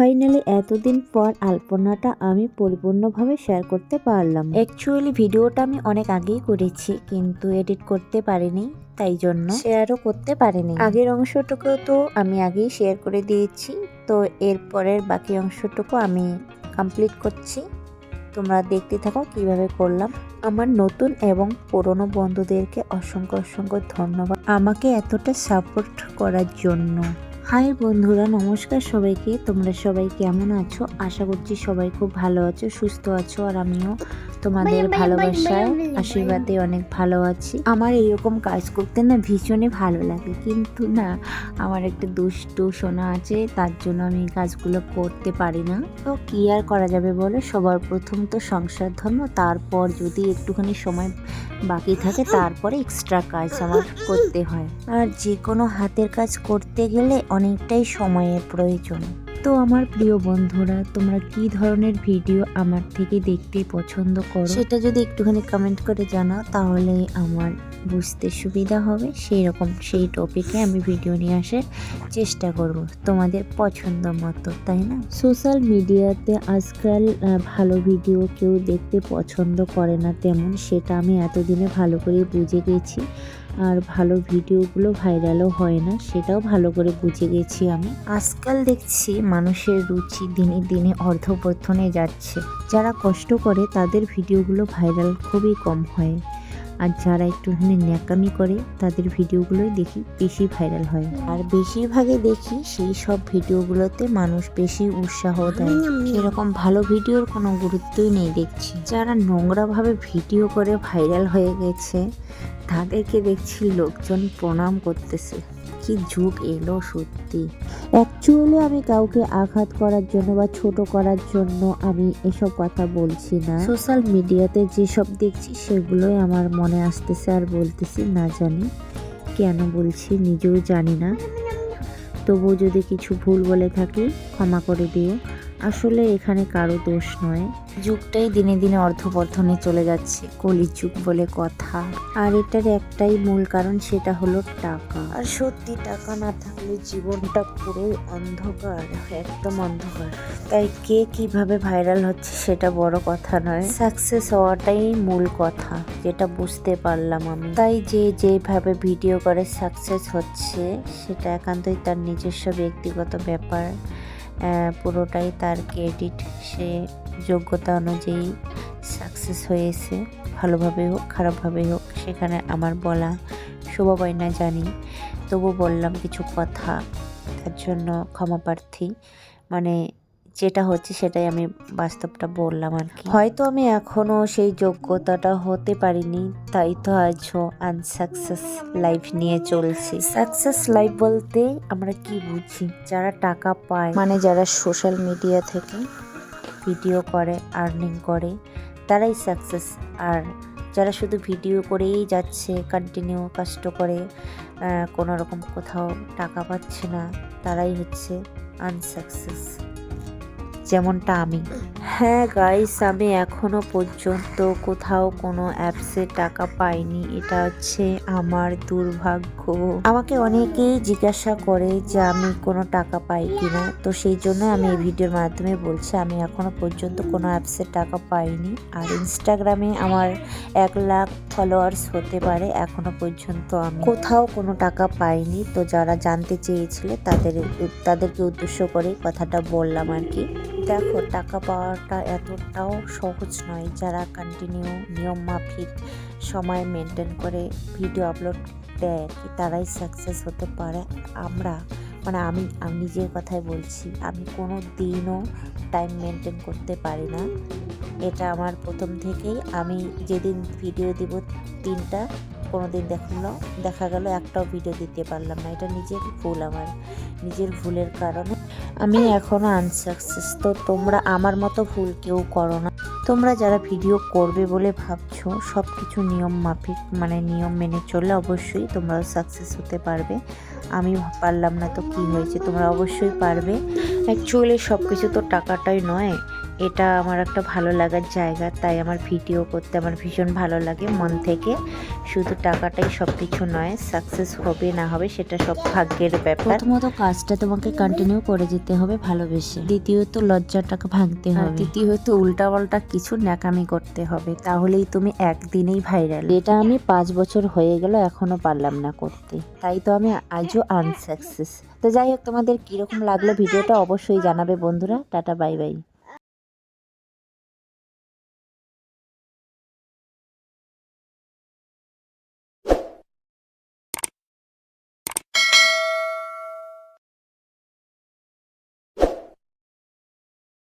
Finally এতদিন পর আলপনাটা আমি পরিপূর্ণভাবে শেয়ার করতে পারলাম। অ্যাকচুয়ালি ভিডিওটা আমি অনেক আগেই করেছি কিন্তু এডিট করতে পারিনি তাই জন্য শেয়ারও করতে পারিনি। আগের অংশটুকু তো আমি আগেই শেয়ার করে দিয়েছি তো এরপরের বাকি অংশটুকু আমি কমপ্লিট করছি। তোমরা দেখতে থাকো কীভাবে করলাম। আমার নতুন এবং পুরনো বন্ধুদেরকে অসংখ্য অসংখ্য ধন্যবাদ। আমাকে এতটা সাপোর্ট করার জন্য। হাই বন্ধুরা নমস্কার সবাইকে। তোমরা সবাই কেমন আছো? আশা করছি সবাই খুব ভালো আছো সুস্থ আছো আর আমিও তোমাদের ভালোবাসায় আশীর্বাদে অনেক ভালো আছি। আমার এরকম কাজ করতে না ভীষণই ভালো লাগে। কিন্তু না আমার একটা দুষ্টু সোনা আছে তার জন্য আমি কাজগুলো করতে পারি না। তো কি আর করা যাবে বলো? সবার প্রথম তো সংসার ধর্ম তারপর যদি একটুখানি সময় বাকি থাকে তারপরে এক্সট্রা কাজ আমার করতে হয়। আর যে কোনো হাতের কাজ করতে গেলে অনেকটাই সময়ের প্রয়োজন। তো আমার প্রিয় বন্ধুরা তোমরা কি ধরনের ভিডিও আমার থেকে দেখতে পছন্দ করো? সেটা যদি একটুখানি কমেন্ট করে জানাও তাহলে আমার বুঝতে সুবিধা হবে। সেই রকম সেই টপিকে আমি ভিডিও নিয়ে আসার চেষ্টা করব তোমাদের পছন্দ মতো তাই না? সোশ্যাল মিডিয়াতে আজকাল ভালো ভিডিও কেউ দেখতে পছন্দ করে না তেমন সেটা আমি এতদিনে ভালো করে বুঝে গেছি। আর ভালো ভিডিওগুলো ভাইরালও হয় না, সেটাও ভালো করে বুঝে গেছি আমি। আজকাল দেখছি মানুষের রুচি দিনে দিনে অর্ধপতনে যাচ্ছে। যারা কষ্ট করে তাদের ভিডিওগুলো ভাইরাল খুবই কম হয়। আর যারা একটুখানি ন্যাকামি করে, তাদের ভিডিওগুলোই দেখি বেশি ভাইরাল হয়। আর বেশিরভাগে দেখি সেই সব ভিডিওগুলোতে মানুষ বেশি উৎসাহ দেয়। এরকম ভালো ভিডিওর কোনো গুরুত্বই নেই দেখছি। যারা নোংরাভাবে ভিডিও করে ভাইরাল হয়ে গেছে তাদেরকে দেখছি লোকজন প্রণাম করতেছে। কি যুগ এলো সত্যি। অ্যাকচুয়ালি আমি কাউকে আঘাত করার জন্য বা ছোট করার জন্য আমি এসব কথা বলছি না। সোশ্যাল মিডিয়াতে যেসব দেখছি, সেগুলোই আমার মনে আসতেছে আর বলতেছি, না জানি কেন বলছি, নিজেও জানি না। তবুও যদি কিছু ভুল বলে থাকি, ক্ষমা করে দিও। আসলে এখানে কারও দোষ নয়। যুগটাই দিনে দিনে অর্ধবর্ধনে চলে যাচ্ছে কলিযুগ বলে কথা। আর এটার একটাই মূল কারণ সেটা হলো টাকা। আর সত্যি টাকা না থাকলে জীবনটা পুরোই অন্ধকার একদম অন্ধকার। তাই কে কীভাবে ভাইরাল হচ্ছে সেটা বড় কথা নয়। সাকসেস হওয়াটাই মূল কথা যেটা বুঝতে পারলাম আমি। তাই যে যেভাবে ভিডিও করে সাকসেস হচ্ছে সেটা একান্তই তার নিজস্ব ব্যক্তিগত ব্যাপার। পুরোটাই তার ক্রেডিট সে যোগ্যতা অনুযায়ী সাকসেস হয়েছে। ভালোভাবে হোক, খারাপভাবে হোক, সেখানে আমার বলা শোভা পায় না জানি। তবু বললাম কিছু কথা, তার জন্য ক্ষমা প্রার্থী। মানে যেটা হচ্ছে সেটাই আমি বাস্তবটা বললাম আর কি। হয়তো আমি এখনও সেই যোগ্যতাটা হতে পারিনি তাই তো আজও আনসাকসেস লাইফ নিয়ে চলছি। সাকসেস লাইফ বলতে আমরা কি বুঝি? যারা টাকা পায় মানে যারা সোশ্যাল মিডিয়া থেকে ভিডিও করে আর্নিং করে তারাই সাকসেস আর যারা শুধু ভিডিও করেই যাচ্ছে কন্টিনিউ কষ্ট করে কোনো রকম কোথাও টাকা পাচ্ছে না তারাই হচ্ছে আনসাকসেস যেমনটা আমি। হ্যাঁ গাইস আমি এখনও পর্যন্ত কোথাও কোনো অ্যাপসে টাকা পাইনি। এটা হচ্ছে আমার দুর্ভাগ্য। আমাকে অনেকেই জিজ্ঞাসা করে যে আমি কোনো টাকা পাই কিনা। তো সেই জন্য আমি এই ভিডিওর মাধ্যমে বলছি, আমি এখনও পর্যন্ত কোনো অ্যাপসে টাকা পাইনি। আর ইনস্টাগ্রামে আমার এক লাখ ফলোয়ার্স হতে পারে এখনও পর্যন্ত আমি। কোথাও কোনো টাকা পাইনি। তো যারা জানতে চেয়েছিল, তাদের, তাদেরকে উদ্দেশ্য করে কথাটা বললাম আর কি। দেখো, টাকা পাওয়াটা এতটাও সহজ নয় যারা কন্টিনিউ নিয়ম মাফিক সময় মেনটেন করে ভিডিও আপলোড দেয় কি তারাই সাকসেস হতে পারে। আমরা মানে আমি আমি নিজের কথাই বলছি, আমি কোনো দিনও টাইম মেনটেন করতে পারি না। এটা আমার প্রথম থেকেই, আমি যেদিন ভিডিও দিব তিনটা কোনো দিন দেখল দেখা গেল, একটাও ভিডিও দিতে পারলাম না, এটা নিজের ভুল আমার। নিজের ভুলের কারণে আমি এখনও আনসাকসেস তো তোমরা আমার মতো ভুল কেউ করো না। তোমরা যারা ভিডিও করবে বলে ভাবছ সব কিছু নিয়ম মাফিক মানে নিয়ম মেনে চললে অবশ্যই তোমরাও সাকসেস হতে পারবে। আমি পারলাম না তো কি হয়েছে, তোমরা অবশ্যই পারবে। অ্যাকচুয়ালি সব কিছু তো টাকাটাই নয়। এটা আমার একটা ভালো লাগার জায়গা তাই আমার ভিডিও করতে আমার ভীষণ ভালো লাগে মন থেকে। শুধু টাকাটাই সব কিছু নয় সাকসেস হবে না হবে সেটা সব ভাগ্যের ব্যাপার। প্রথমত কাজটা তোমাকে কন্টিনিউ করে যেতে হবে ভালোবেসে। দ্বিতীয়ত লজ্জাটাকে ভাঙতে হবে। তৃতীয়ত উল্টাপাল্টা কিছু ন্যাকামি করতে হবে। তাহলেই তুমি একদিনেই ভাইরাল এটা আমি পাঁচ বছর হয়ে গেল এখনও পারলাম না করতে। তাই তো আমি আজও আনসাকসেস তো যাই হোক তোমাদের কীরকম লাগল ভিডিওটা অবশ্যই জানাবে বন্ধুরা। Tata bye bye